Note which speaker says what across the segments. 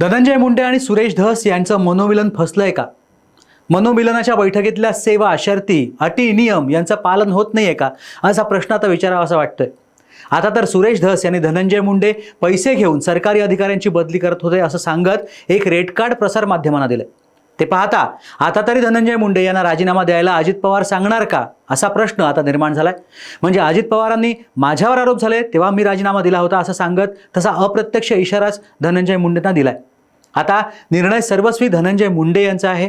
Speaker 1: धनंजय मुंडे आणि सुरेश धस यांचं मनोमिलन फसलंय का? मनोमिलनाच्या बैठकीतल्या सेवा शर्ती अटी नियम यांचं पालन होत नाही आहे का? असा प्रश्न आता विचारावा असं वाटतंय. आता तर सुरेश धस यांनी धनंजय मुंडे पैसे घेऊन सरकारी अधिकाऱ्यांची बदली करत होते असं सांगत एक रेड कार्ड प्रसार माध्यमांना दिलं ते पाहता आता तरी धनंजय मुंडे यांना राजीनामा द्यायला अजित पवार सांगणार का? असा प्रश्न आता निर्माण झालाय. म्हणजे अजित पवारांनी माझ्यावर आरोप झाले तेव्हा मी राजीनामा दिला होता असं सांगत तसा अप्रत्यक्ष इशाराच धनंजय मुंडेंना दिलाय. आता निर्णय सर्वस्वी धनंजय मुंडे यांचा आहे.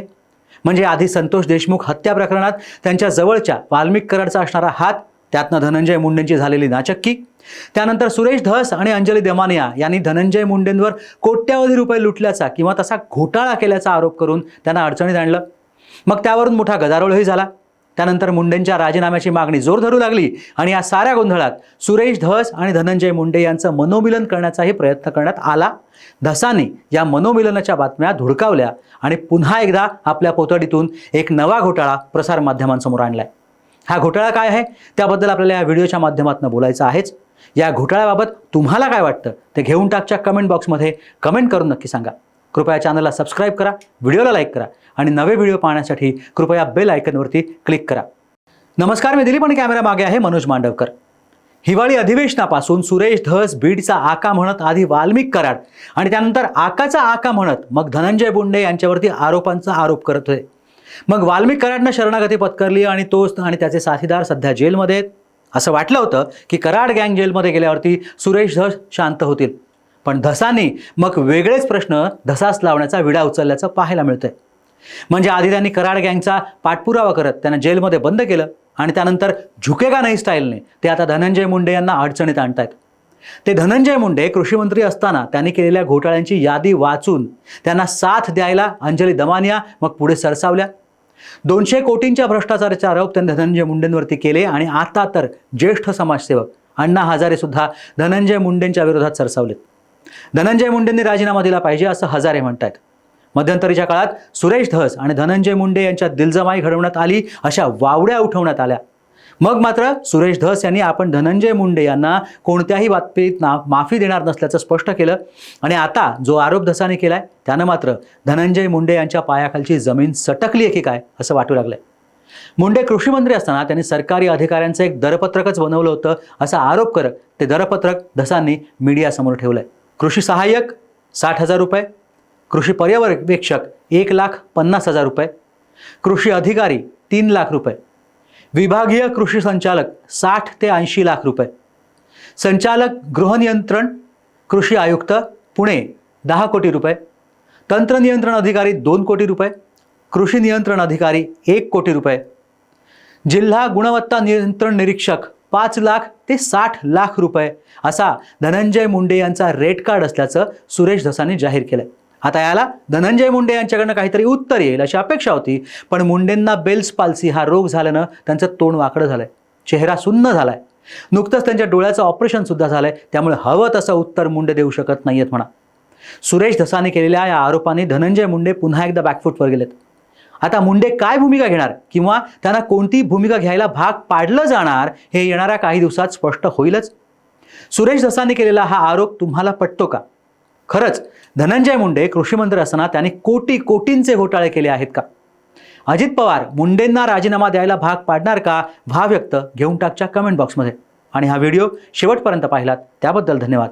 Speaker 1: म्हणजे आधी संतोष देशमुख हत्या प्रकरणात त्यांच्या जवळच्या वाल्मिक कराडचा असणारा हात त्यातनं धनंजय मुंडेंची झालेली नाचक्की. त्यानंतर सुरेश धस आणि अंजली देमानिया यांनी धनंजय मुंडेंवर कोट्यावधी रुपये लुटल्याचा किंवा तसा घोटाळा केल्याचा आरोप करून त्यांना अडचणीत आणलं. मग त्यावरून मोठा गदारोळही झाला. त्यानंतर मुंडेंच्या राजीनाम्याची मागणी जोर धरू लागली आणि या साऱ्या गोंधळात सुरेश धस आणि धनंजय मुंडे यांचं मनोमिलन करण्याचाही प्रयत्न करण्यात आला. धसाने या मनोमिलनाच्या बातम्या धुडकावल्या आणि पुन्हा एकदा आपल्या पोतडीतून एक नवा घोटाळा प्रसारमाध्यमांसमोर आणलाय. हा घोटाळा काय आहे? त्याबद्दल आपल्याला या व्हिडिओच्या माध्यमातून बोलायचं आहेच. या घोटाळ्याबाबत तुम्हाला काय वाटतं? ते घेऊन टाकच्या कमेंट बॉक्समध्ये कमेंट करून नक्की सांगा. कृपया चॅनलला सबस्क्राईब करा व्हिडिओला लाईक करा आणि नवे व्हिडिओ पाहण्यासाठी कृपया बेल आयकनवरती क्लिक करा. नमस्कार मी दिलीप आणि कॅमेरा मागे आहे मनोज मांडवकर. हिवाळी अधिवेशनापासून सुरेश धस बीडचा आका म्हणत आधी वाल्मिक कराड आणि त्यानंतर आकाचा आका म्हणत मग धनंजय बोंडे यांच्यावरती आरोपांचा आरोप करत होते. मग वाल्मिक कराडनं शरणागती पत्करली आणि तोच आणि त्याचे साथीदार सध्या जेलमध्ये आहेत. असं वाटलं होतं की कराड गँग जेलमध्ये गेल्यावरती सुरेश धस शांत होतील. पण धसांनी मग वेगळेच प्रश्न धसास लावण्याचा विडा उचलल्याचं पाहायला मिळतंय. म्हणजे आधी त्यांनी कराड गँगचा पाठपुरावा करत त्यांना जेलमध्ये बंद केलं आणि त्यानंतर झुकेगा नाही स्टाईलने ते आता धनंजय मुंडे यांना अडचणीत आणतायत. ते धनंजय मुंडे कृषीमंत्री असताना त्यांनी केलेल्या घोटाळ्यांची यादी वाचून त्यांना साथ द्यायला अंजली दमानिया मग पुढे सरसावल्या. दोनशे कोटींच्या भ्रष्टाचाराचे आरोप त्यांनी धनंजय मुंडेंवरती केले आणि आता तर ज्येष्ठ समाजसेवक अण्णा हजारे सुद्धा धनंजय मुंडेंच्या विरोधात सरसावलेत. धनंजय मुंडेंनी राजीनामा दिला पाहिजे असं हजारे म्हणतायत. मध्यंतरीच्या काळात सुरेश धस आणि धनंजय मुंडे यांच्या दिलजमाई घडवण्यात आली अशा वावड्या उठवण्यात आल्या. मग मात्र सुरेश धस यांनी आपण धनंजय मुंडे यांना कोणत्याही बातमीत ना माफी देणार नसल्याचं स्पष्ट केलं. आणि आता जो आरोप धसाने आहे त्यानं मात्र धनंजय मुंडे यांच्या पायाखालची जमीन सटकली आहे की काय असं वाटू लागलंय. मुंडे कृषी मंत्री असताना त्यांनी सरकारी अधिकाऱ्यांचं एक दरपत्रकच बनवलं होतं असा आरोप करत ते दरपत्रक धसांनी मीडियासमोर ठेवलं आहे कृषी सहाय्यक साठ हजार रुपये. कृषी पर्यवेक्षक एक लाख पन्नास हजार रुपये. कृषी अधिकारी तीन लाख रुपये. विभागीय कृषी संचालक साठ ते ऐंशी लाख रुपये. संचालक गृहनियंत्रण कृषी आयुक्त पुणे दहा कोटी रुपये. तंत्रनियंत्रण अधिकारी दोन कोटी रुपये. कृषी नियंत्रण अधिकारी एक कोटी रुपये. जिल्हा गुणवत्ता नियंत्रण निरीक्षक पाच लाख ते साठ लाख रुपये असा धनंजय मुंडे यांचा रेट कार्ड असल्याचं सुरेश धसाने जाहीर केलं आता याला धनंजय मुंडे यांच्याकडनं काहीतरी उत्तर येईल अशी अपेक्षा होती पण मुंडेंना बेल्स पाल्सी हा रोग झाल्यानं त्यांचं तोंड वाकडं झालंय चेहरा सुन्न झालाय. नुकतंच त्यांच्या डोळ्याचं ऑपरेशन सुद्धा झालंय त्यामुळे हवं तसं उत्तर मुंडे देऊ शकत नाहीयेत म्हणा. सुरेश धसाने केलेल्या या आरोपाने धनंजय मुंडे पुन्हा एकदा बॅकफूटवर गेलेत. आता मुंडे काय भूमिका घेणार किंवा त्यांना कोणती भूमिका घ्यायला भाग पाडलं जाणार हे येणाऱ्या काही दिवसात स्पष्ट होईलच. सुरेश धसाने केलेला हा आरोप तुम्हाला पटतो का? खरंच धनंजय मुंडे कृषी मंत्री असताना त्यांनी कोटी कोटींचे घोटाळे केले आहेत का? अजित पवार मुंडेंना राजीनामा द्यायला भाग पाडणार का? भा व्यक्त घेऊन टाकच्या कमेंट बॉक्समध्ये आणि हा व्हिडिओ शेवटपर्यंत पाहिलात त्याबद्दल धन्यवाद.